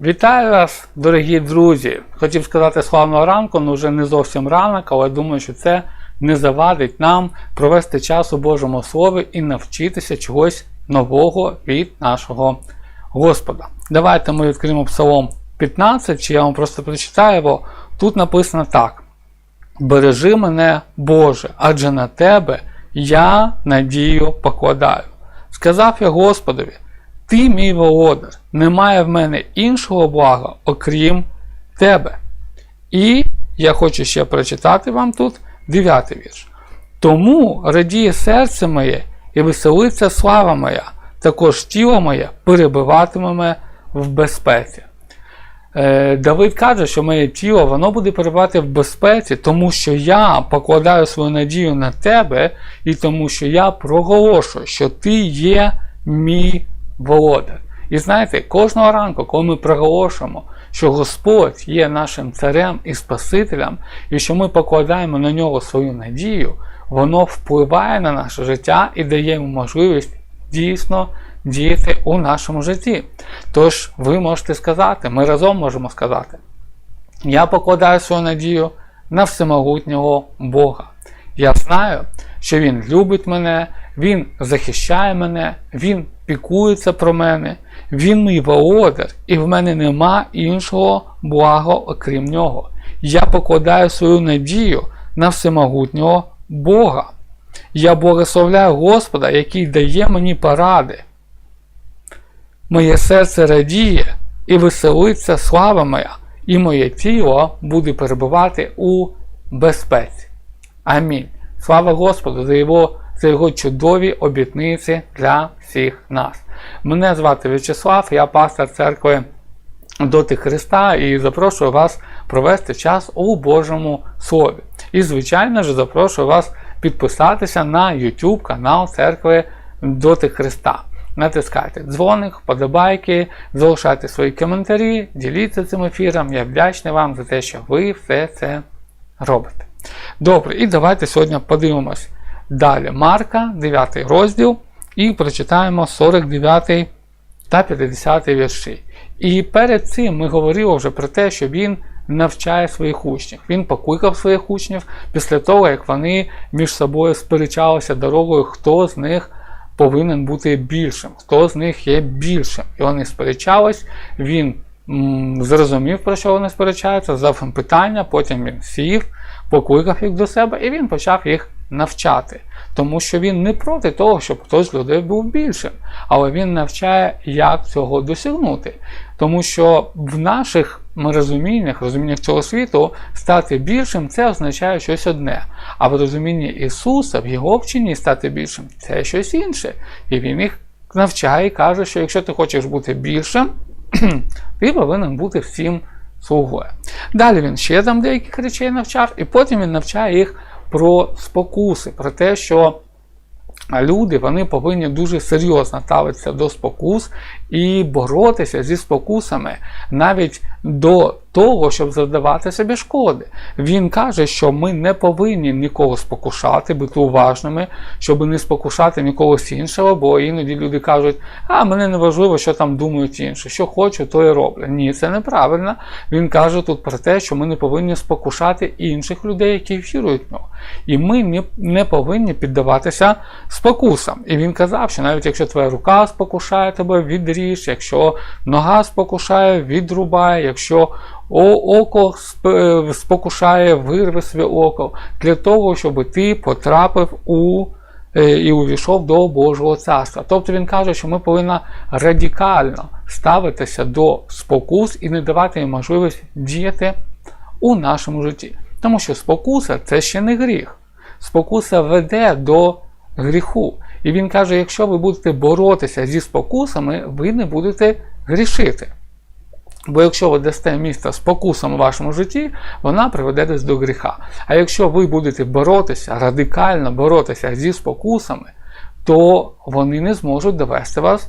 Вітаю вас, дорогі друзі! Хотів сказати славного ранку, але вже не зовсім ранок, але думаю, що це не завадить нам провести час у Божому Слові і навчитися чогось нового від нашого Господа. Давайте ми відкриємо Псалом 15, чи я вам просто прочитаю, бо тут написано так: Бережи мене, Боже, адже на тебе я надію покладаю. Сказав я Господові, ти мій володар, немає в мене іншого блага, окрім тебе. І я хочу ще прочитати вам тут дев'ятий вірш. Тому радіє серце моє і веселиться слава моя, також тіло моє перебиватиме в безпеці. Е, Давид каже, що моє тіло воно буде перебувати в безпеці, тому що я покладаю свою надію на тебе, і тому що я проголошую, що ти є мій володар. І знаєте, кожного ранку, коли ми проголошуємо, що Господь є нашим царем і Спасителем, і що ми покладаємо на нього свою надію, воно впливає на наше життя і дає йому можливість дійсно діяти у нашому житті. Тож ви можете сказати, ми разом можемо сказати: я покладаю свою надію на всемогутнього Бога. Я знаю, що Він любить мене, Він захищає мене, Він пікується про мене, Він мій володар, і в мене нема іншого благо, окрім нього. Я покладаю свою надію на всемогутнього Бога. Я благословляю Господа, який дає мені поради. Моє серце радіє і веселиться слава моя, і моє тіло буде перебувати у безпеці. Амінь. Слава Господу за його, за його чудові обітниці для всіх нас. Мене звати В'ячеслав, я пастор церкви доти Христа і запрошую вас провести час у Божому Слові. І, звичайно ж, запрошую вас підписатися на YouTube канал церкви доти Христа. Натискайте дзвоник, вподобайки, залишайте свої коментарі, діліться цим ефіром. Я вдячний вам за те, що ви все це робите. Добре, і давайте сьогодні подивимось далі Марка, 9 розділ, і прочитаємо 49 та 50 вірші. І перед цим ми говорили вже про те, що він навчає своїх учнів. Він покликав своїх учнів після того, як вони між собою сперечалися дорогою, хто з них повинен бути більшим, хто з них є більшим. І вони сперечались, він м, зрозумів, про що вони сперечаються, задав їм питання, потім він сів, покликав їх до себе і він почав їх навчати. Тому що він не проти того, щоб хтось з людей був більшим, але він навчає, як цього досягнути. Тому що в наших розуміннях, розуміннях цього світу, стати більшим це означає щось одне. А в розумінні Ісуса, в його вченні стати більшим це щось інше. І він їх навчає і каже, що якщо ти хочеш бути більшим, ти повинен бути всім слугою. Далі він ще там деяких речей навчав, і потім він навчає їх про спокуси, про те, що люди вони повинні дуже серйозно ставитися до спокус і боротися зі спокусами навіть до того, щоб завдавати собі шкоди. Він каже, що ми не повинні нікого спокушати, бути уважними, щоб не спокушати нікого іншого, бо іноді люди кажуть, а мене не важливо, що там думають інші, що хочу, то і роблю. Ні, це неправильно. Він каже тут про те, що ми не повинні спокушати інших людей, які вірують в нього. І ми не повинні піддаватися спокусам. І він казав, що навіть якщо твоя рука спокушає тебе, відріж, якщо нога спокушає, відрубає, якщо око спокушає, вирви своє око, для того, щоб ти потрапив у і увійшов до Божого царства. Тобто він каже, що ми повинні радикально ставитися до спокус і не давати їм можливість діяти у нашому житті. Тому що спокуса це ще не гріх. Спокуса веде до гріху. І він каже: якщо ви будете боротися зі спокусами, ви не будете грішити. Бо якщо ви дасте місце спокусам у вашому житті, вона приведе десь до гріха. А якщо ви будете боротися, радикально боротися зі спокусами, то вони не зможуть довести вас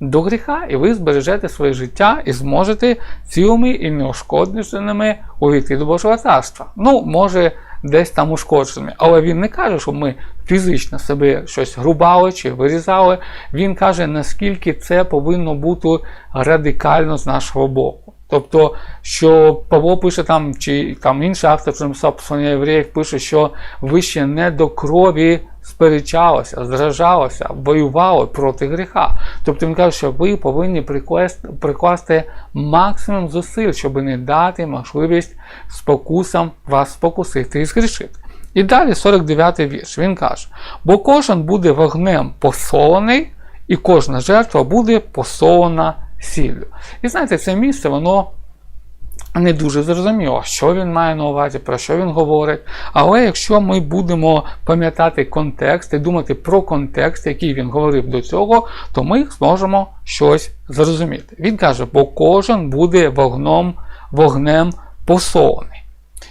до гріха, і ви збережете своє життя і зможете цілими і неушкодженими увійти до Божого царства. Ну, може, десь там ушкодженими. Але він не каже, що ми фізично себе щось грубали чи вирізали. Він каже, наскільки це повинно бути радикально з нашого боку. Тобто, що Павло пише там, чи там інший автор, що написав послання євреїв, пише, що ви ще не до крові сперечалося, зражалося, воювали проти гріха. Тобто він каже, що ви повинні прикласти, прикласти максимум зусиль, щоб не дати можливість спокусам вас спокусити і згрішити. І далі 49-й вірш. Він каже: бо кожен буде вогнем посолений, і кожна жертва буде посолена сіллю. І знаєте, це місце, воно не дуже зрозуміло, що він має на увазі, про що він говорить. Але якщо ми будемо пам'ятати контекст і думати про контекст, який він говорив до цього, то ми зможемо щось зрозуміти. Він каже, бо кожен буде вогном, вогнем посолений.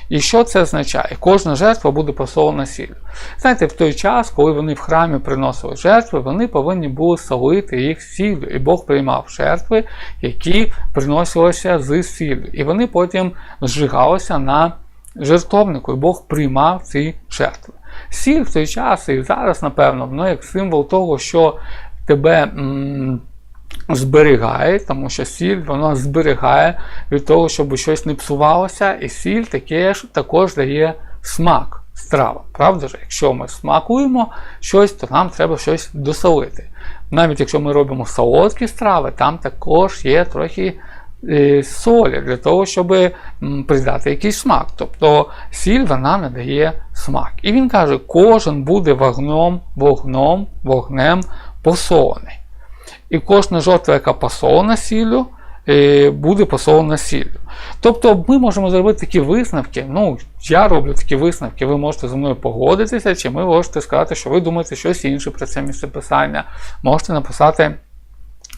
І що це означає? Кожна жертва буде посолена сіллю. Знаєте, в той час, коли вони в храмі приносили жертви, вони повинні були солити їх сіллю. І Бог приймав жертви, які приносилися з сіллю. І вони потім зжигалися на жертовнику, і Бог приймав ці жертви. Сіль в той час і зараз, напевно, воно як символ того, що тебе. М зберігає, тому що сіль вона зберігає від того, щоб щось не псувалося, і сіль таке ж також дає смак страва. Правда ж? Якщо ми смакуємо щось, то нам треба щось досолити. Навіть якщо ми робимо солодкі страви, там також є трохи е, солі для того, щоб придати якийсь смак. Тобто сіль вона надає смак. І він каже, кожен буде вогном, вогном, вогнем посолений. І кожна жертва, яка посолена сіллю, е, буде посолена сіллю. Тобто ми можемо зробити такі висновки. Ну, я роблю такі висновки, ви можете зі мною погодитися, чи ви можете сказати, що ви думаєте щось інше про це місце писання. Можете написати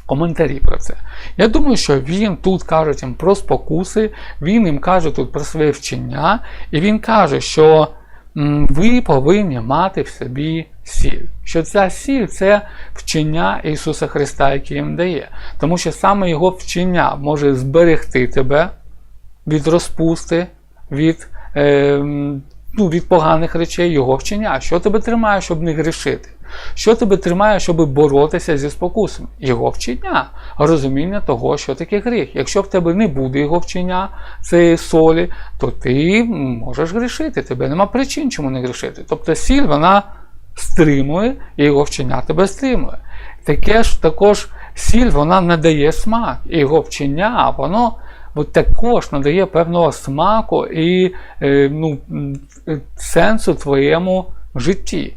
коментарі про це. Я думаю, що він тут каже їм про спокуси, він їм каже тут про своє вчення, і він каже, що ви повинні мати в собі сіль. Що ця сіль це вчення Ісуса Христа, який їм дає. Тому що саме Його вчення може зберегти тебе від розпусти, від, е, ну, від поганих речей, Його вчення. Що тебе тримає, щоб не грішити? Що тебе тримає, щоб боротися зі спокусом? Його вчення, розуміння того, що таке гріх. Якщо в тебе не буде його вчення, цієї солі, то ти можеш грішити. Тебе нема причин, чому не грішити. Тобто сіль, вона стримує, і його вчення тебе стримує. Таке ж також сіль вона надає смак, і його вчення, воно от також надає певного смаку і е, ну, сенсу твоєму житті.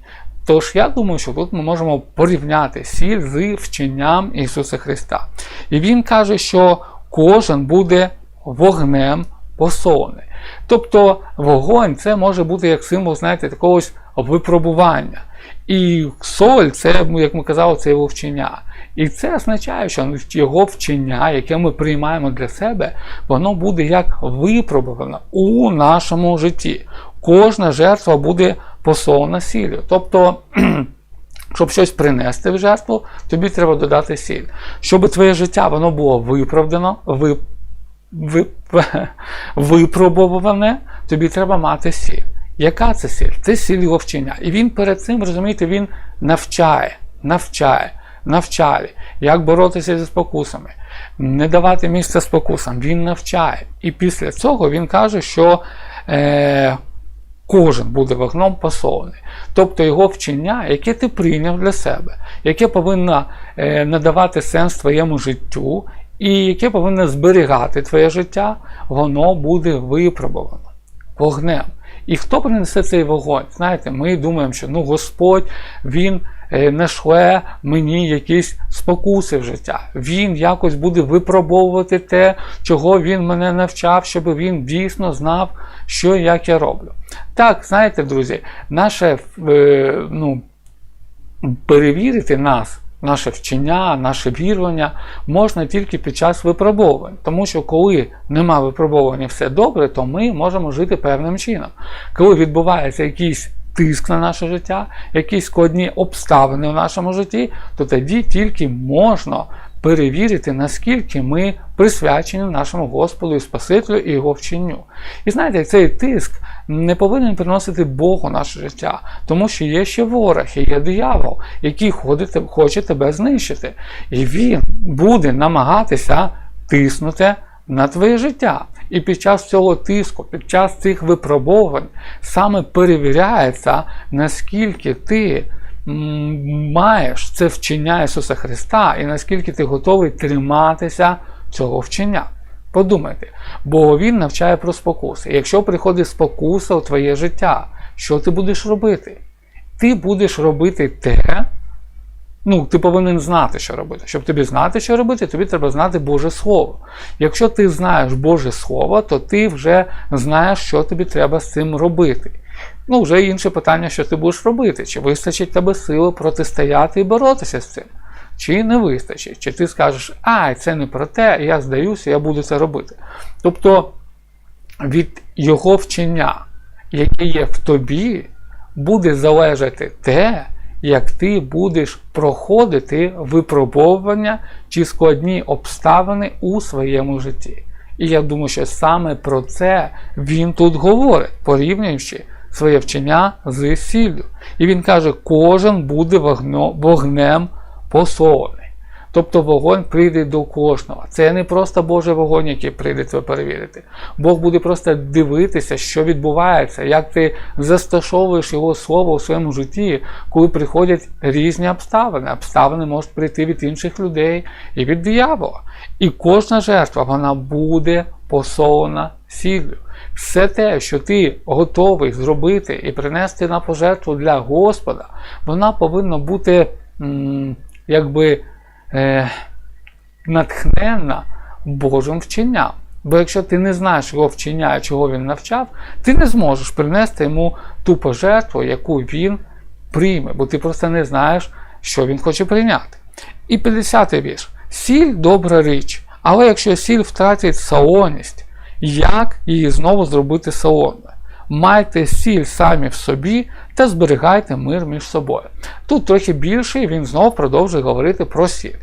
Тож я думаю, що тут ми можемо порівняти сіль з вченням Ісуса Христа. І Він каже, що кожен буде вогнем посолений. Тобто вогонь це може бути як символ, знаєте, такого випробування. І соль, це, як ми казали, це його вчення. І це означає, що його вчення, яке ми приймаємо для себе, воно буде як випробувано у нашому житті. Кожна жертва буде посолена сіллю. Тобто, щоб щось принести в жертву, тобі треба додати сіль. Щоб твоє життя воно було виправдано, вип, вип, випробоване, тобі треба мати сіль. Яка це сіль? Це сіль його вчення. І він перед цим, розумієте, він навчає, навчає, навчає, як боротися зі спокусами, не давати місця спокусам. Він навчає. І після цього він каже, що е, кожен буде вогном посолений. Тобто його вчення, яке ти прийняв для себе, яке повинно е, надавати сенс твоєму життю, і яке повинно зберігати твоє життя, воно буде випробовано вогнем. І хто принесе цей вогонь? Знаєте, ми думаємо, що ну Господь Він не шле мені якісь спокуси в життя. Він якось буде випробовувати те, чого він мене навчав, щоб він дійсно знав, що як я роблю. Так, знаєте, друзі, наше е, ну, перевірити нас. Наше вчення, наше вірування можна тільки під час випробовувань. Тому що коли нема випробовування все добре, то ми можемо жити певним чином. Коли відбувається якийсь тиск на наше життя, якісь складні обставини в нашому житті, то тоді тільки можна перевірити, наскільки ми присвячені нашому Господу і Спасителю і Його вченню. І знаєте, цей тиск не повинен приносити Богу наше життя, тому що є ще ворог, і є диявол, який ходить, хоче тебе знищити. І він буде намагатися тиснути на твоє життя. І під час цього тиску, під час цих випробувань саме перевіряється, наскільки ти маєш це вчення Ісуса Христа і наскільки ти готовий триматися цього вчення. Подумайте, бо Він навчає про спокуси. Якщо приходить спокуса у твоє життя, що ти будеш робити? Ти будеш робити те, ну, ти повинен знати, що робити. Щоб тобі знати, що робити, тобі треба знати Боже Слово. Якщо ти знаєш Боже Слово, то ти вже знаєш, що тобі треба з цим робити. Ну, вже інше питання, що ти будеш робити. Чи вистачить тебе сили протистояти і боротися з цим? Чи не вистачить? Чи ти скажеш, ай, це не про те, я здаюся, я буду це робити. Тобто від його вчення, яке є в тобі, буде залежати те, як ти будеш проходити випробовування чи складні обставини у своєму житті. І я думаю, що саме про це він тут говорить, порівнюючи своє вчення з сіллю. І він каже, кожен буде вогнем посолений. Тобто вогонь прийде до кожного. Це не просто Божий вогонь, який прийде тебе перевірити. Бог буде просто дивитися, що відбувається, як ти застосовуєш його слово у своєму житті, коли приходять різні обставини. Обставини можуть прийти від інших людей і від диявола. І кожна жертва вона буде посолена сіллю. Все те, що ти готовий зробити і принести на пожертву для Господа, вона повинна бути якби е, натхненна Божим вченням. Бо якщо ти не знаєш його вчення, чого він навчав, ти не зможеш принести йому ту пожертву, яку він прийме, бо ти просто не знаєш, що він хоче прийняти. І 50-й вірш. Сіль добра річ, але якщо сіль втратить солоність, як її знову зробити солоною? Майте сіль самі в собі та зберігайте мир між собою. Тут трохи більше, і він знову продовжує говорити про сіль.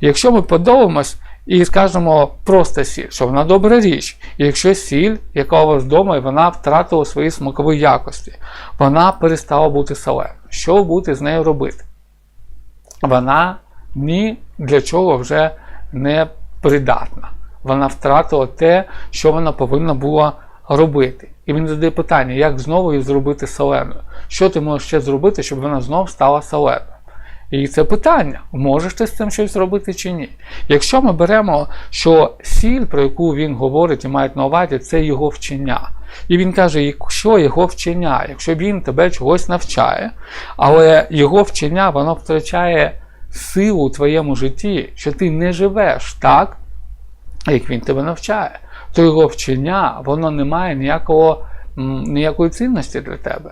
Якщо ми подивимось і скажемо просто сіль, що вона добра річ, і якщо сіль, яка у вас вдома, і вона втратила свої смакові якості, вона перестала бути соленою. Що будете з нею робити? Вона ні для чого вже не придатна. Вона втратила те, що вона повинна була робити. І він задає питання, як знову її зробити соленою? Що ти можеш ще зробити, щоб вона знову стала соленою? І це питання, можеш ти з цим щось зробити чи ні. Якщо ми беремо, що сіль, про яку він говорить і має на увазі, це його вчення. І він каже, якщо його вчення, якщо він тебе чогось навчає, але його вчення воно втрачає силу у твоєму житті, що ти не живеш так, як він тебе навчає, то його вчення воно не має ніякого, ніякої цінності для тебе.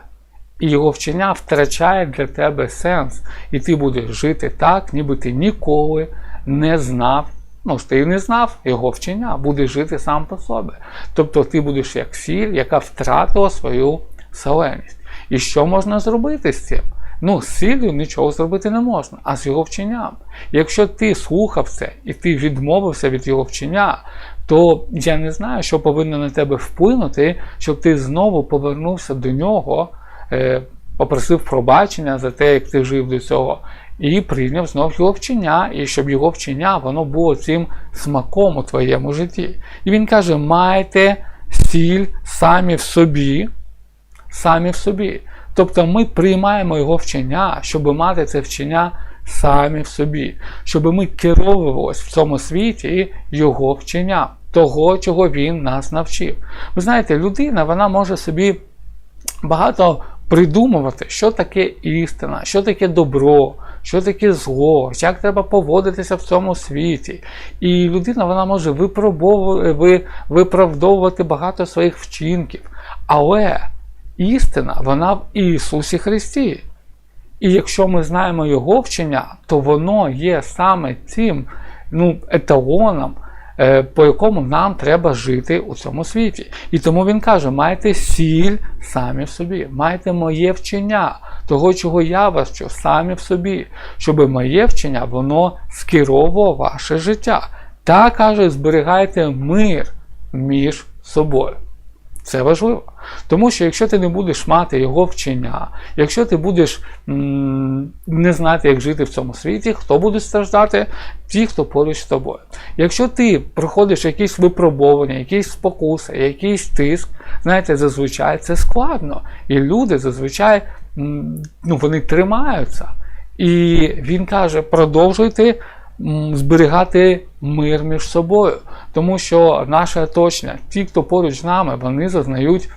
І його вчення втрачає для тебе сенс. І ти будеш жити так, ніби ти ніколи не знав. Ну, ж ти не знав його вчення, будеш жити сам по собі. Тобто ти будеш як сіль, яка втратила свою соленість. І що можна зробити з цим? Ну, з сіллю нічого зробити не можна, а з його вченням. Якщо ти слухав це і ти відмовився від його вчення, то я не знаю, що повинно на тебе вплинути, щоб ти знову повернувся до нього, попросив пробачення за те, як ти жив до цього, і прийняв знов його вчення, і щоб його вчення воно було цим смаком у твоєму житті. І він каже: майте сіль самі в собі, самі в собі. Тобто ми приймаємо його вчення, щоб мати це вчення самі в собі, щоб ми керовувалися в цьому світі його вченням, того, чого він нас навчив. Ви знаєте, людина вона може собі багато придумувати, що таке істина, що таке добро. Що таке зло, як треба поводитися в цьому світі. І людина вона може виправдовувати багато своїх вчинків. Але істина, вона в Ісусі Христі. І якщо ми знаємо Його вчення, то воно є саме цим ну, еталоном по якому нам треба жити у цьому світі. І тому він каже: майте сіль самі в собі, майте моє вчення, того, чого я вас вчу, самі в собі, щоб моє вчення воно скеровувало ваше життя. Та каже, зберігайте мир між собою. Це важливо. Тому що якщо ти не будеш мати його вчення, якщо ти будеш м, не знати, як жити в цьому світі, хто буде страждати? Ті, хто поруч з тобою. Якщо ти проходиш якісь випробування, якісь спокуси, якийсь тиск, знаєте, зазвичай це складно. І люди зазвичай м, ну, вони тримаються. І він каже: продовжуйте зберігати мир між собою. Тому що наше оточення, ті, хто поруч з нами, вони зазнають,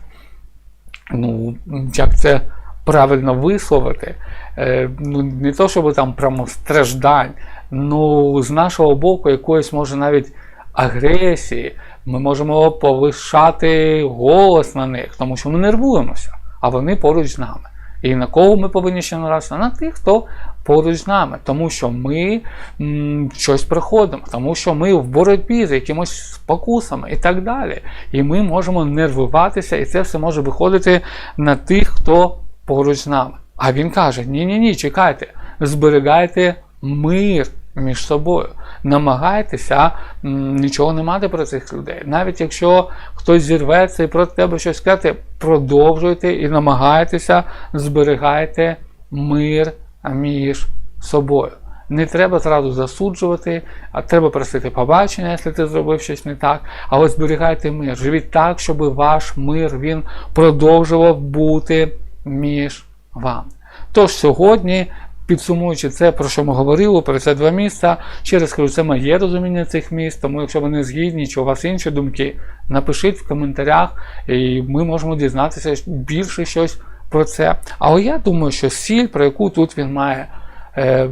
ну, як це правильно висловити, е, ну, не то, щоб там прямо страждань, ну, з нашого боку якоїсь може навіть агресії, ми можемо повишати голос на них, тому що ми нервуємося, а вони поруч з нами. І на кого ми повинні ще наразити? На тих, хто поруч з нами, тому що ми м, щось проходимо, тому що ми в боротьбі з якимось спокусами і так далі. І ми можемо нервуватися, і це все може виходити на тих, хто поруч з нами. А він каже: ні-ні ні, чекайте, зберігайте мир між собою. Намагайтеся нічого не мати про цих людей. Навіть якщо хтось зірветься і проти тебе щось сказати, продовжуйте і намагайтеся зберігайте мир між собою. Не треба зразу засуджувати, а треба просити побачення, якщо ти зробив щось не так. Але зберігайте мир. Живіть так, щоб ваш мир він продовжував бути між вами. Тож сьогодні, підсумуючи це, про що ми говорили, про це два місця, ще раз кажу, це моє розуміння цих міст, тому якщо ви не згідні, чи у вас інші думки, напишіть в коментарях, і ми можемо дізнатися більше щось про це. Але я думаю, що сіль, про яку тут він має. е,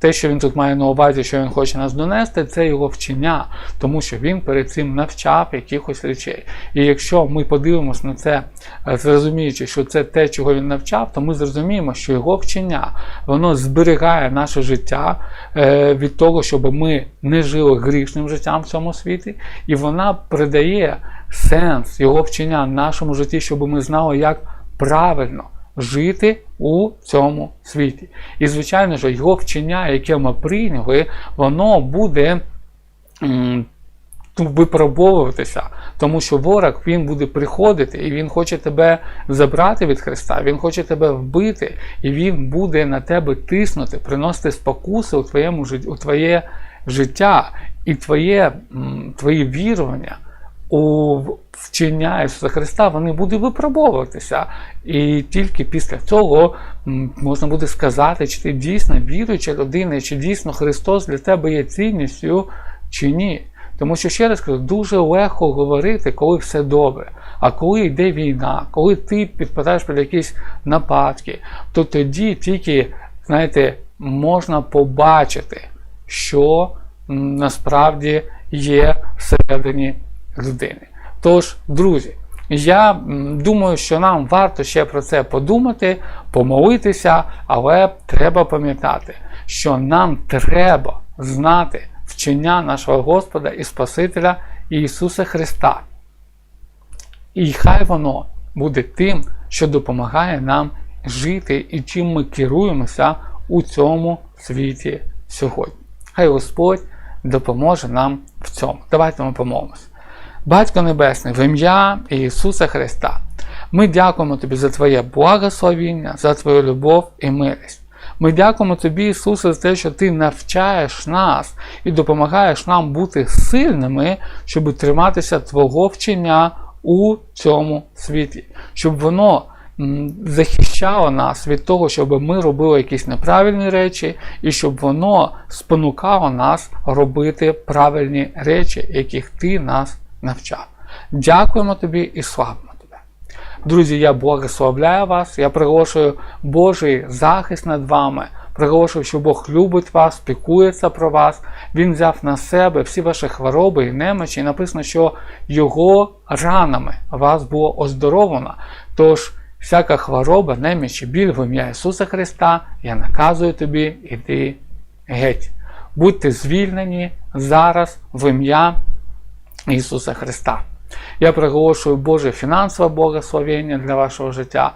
Те, що він тут має на увазі, що він хоче нас донести, це його вчення, тому що він перед цим навчав якихось речей. І якщо ми подивимося на це, е, зрозуміючи, що це те, чого він навчав, то ми зрозуміємо, що його вчення воно зберігає наше життя е, від того, щоб ми не жили грішним життям в цьому світі, і вона придає сенс його вчення нашому житті, щоб ми знали, як правильно жити у цьому світі. І, звичайно ж, його вчення, яке ми прийняли, воно буде випробовуватися, тому що ворог він буде приходити і він хоче тебе забрати від Христа, він хоче тебе вбити, і він буде на тебе тиснути, приносити спокуси у твоєму у твоє життя і твоє, твої вірування у вчення Ісуса Христа, вони будуть випробовуватися. І тільки після цього можна буде сказати, чи ти дійсно віруюча людина, чи дійсно Христос для тебе є цінністю, чи ні. Тому що, ще раз кажу, дуже легко говорити, коли все добре. А коли йде війна, коли ти підпадаєш під якісь нападки, то тоді тільки, знаєте, можна побачити, що насправді є всередині людини. Тож, друзі, я думаю, що нам варто ще про це подумати, помолитися, але треба пам'ятати, що нам треба знати вчення нашого Господа і Спасителя Ісуса Христа. І хай воно буде тим, що допомагає нам жити і чим ми керуємося у цьому світі сьогодні. Хай Господь допоможе нам в цьому. Давайте ми помолимось. Батько Небесний, в ім'я Ісуса Христа, ми дякуємо Тобі за Твоє благословіння, за Твою любов і милість. Ми дякуємо Тобі, Ісусе, за те, що Ти навчаєш нас і допомагаєш нам бути сильними, щоб триматися Твого вчення у цьому світі, щоб воно захищало нас від того, щоб ми робили якісь неправильні речі, і щоб воно спонукало нас робити правильні речі, яких ти нас навчав. Дякуємо тобі і славимо тебе. Друзі, я благословляю вас, я приголошую Божий захист над вами. Приголошую, що Бог любить вас, пікується про вас. Він взяв на себе всі ваші хвороби і немочі. І написано, що Його ранами вас було оздоровлено. Тож, всяка хвороба, неміч і біль в ім'я Ісуса Христа, я наказую тобі, іди геть. будьте звільнені зараз в ім'я Ісуса Христа. Я приголошую Боже фінансове благословення для вашого життя,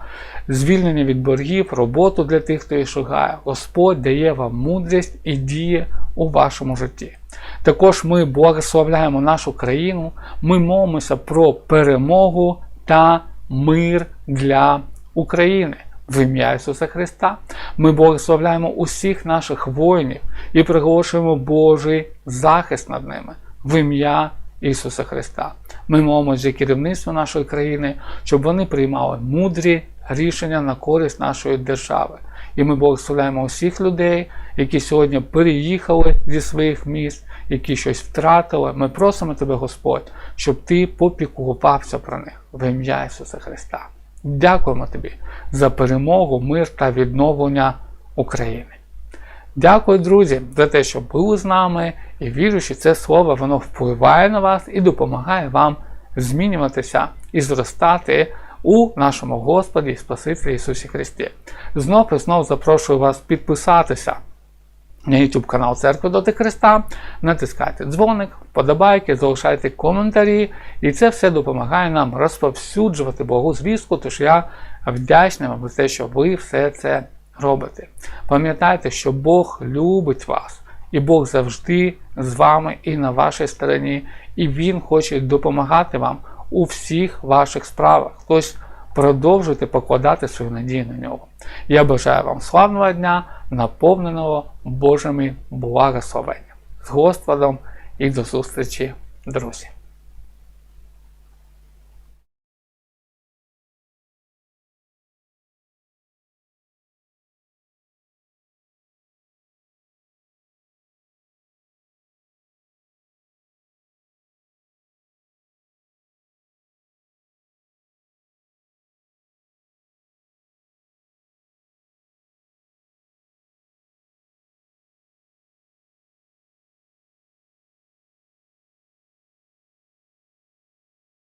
звільнення від боргів, роботу для тих, хто її шукає. Господь дає вам мудрість і діє у вашому житті. Також ми благословляємо нашу країну, ми молимося про перемогу та мир для України. В ім'я Ісуса Христа ми благословляємо усіх наших воїнів і приголошуємо Божий захист над ними в ім'я Ісуса Христа. Ми молимося за керівництво нашої країни, щоб вони приймали мудрі рішення на користь нашої держави. І ми благословляємо усіх людей, які сьогодні переїхали зі своїх міст, які щось втратили. Ми просимо тебе, Господь, щоб ти попіклувався про них в ім'я Ісуса Христа. Дякуємо тобі за перемогу, мир та відновлення України. Дякую, друзі, за те, що були з нами, і вірю, що це слово воно впливає на вас і допомагає вам змінюватися і зростати у нашому Господі і Спасителі Ісусі Христі. Знов і знов запрошую вас підписатися на YouTube канал Церкви Доти Христа, натискайте дзвоник, подобайки, залишайте коментарі, і це все допомагає нам розповсюджувати Богу звістку, тож я вдячний вам за те, що ви все це робите. Пам'ятайте, що Бог любить вас, і Бог завжди з вами і на вашій стороні, і Він хоче допомагати вам у всіх ваших справах. Тож продовжуйте покладати свою надію на нього. Я бажаю вам славного дня, наповненого Божими благословеннями. З Господом і до зустрічі, друзі!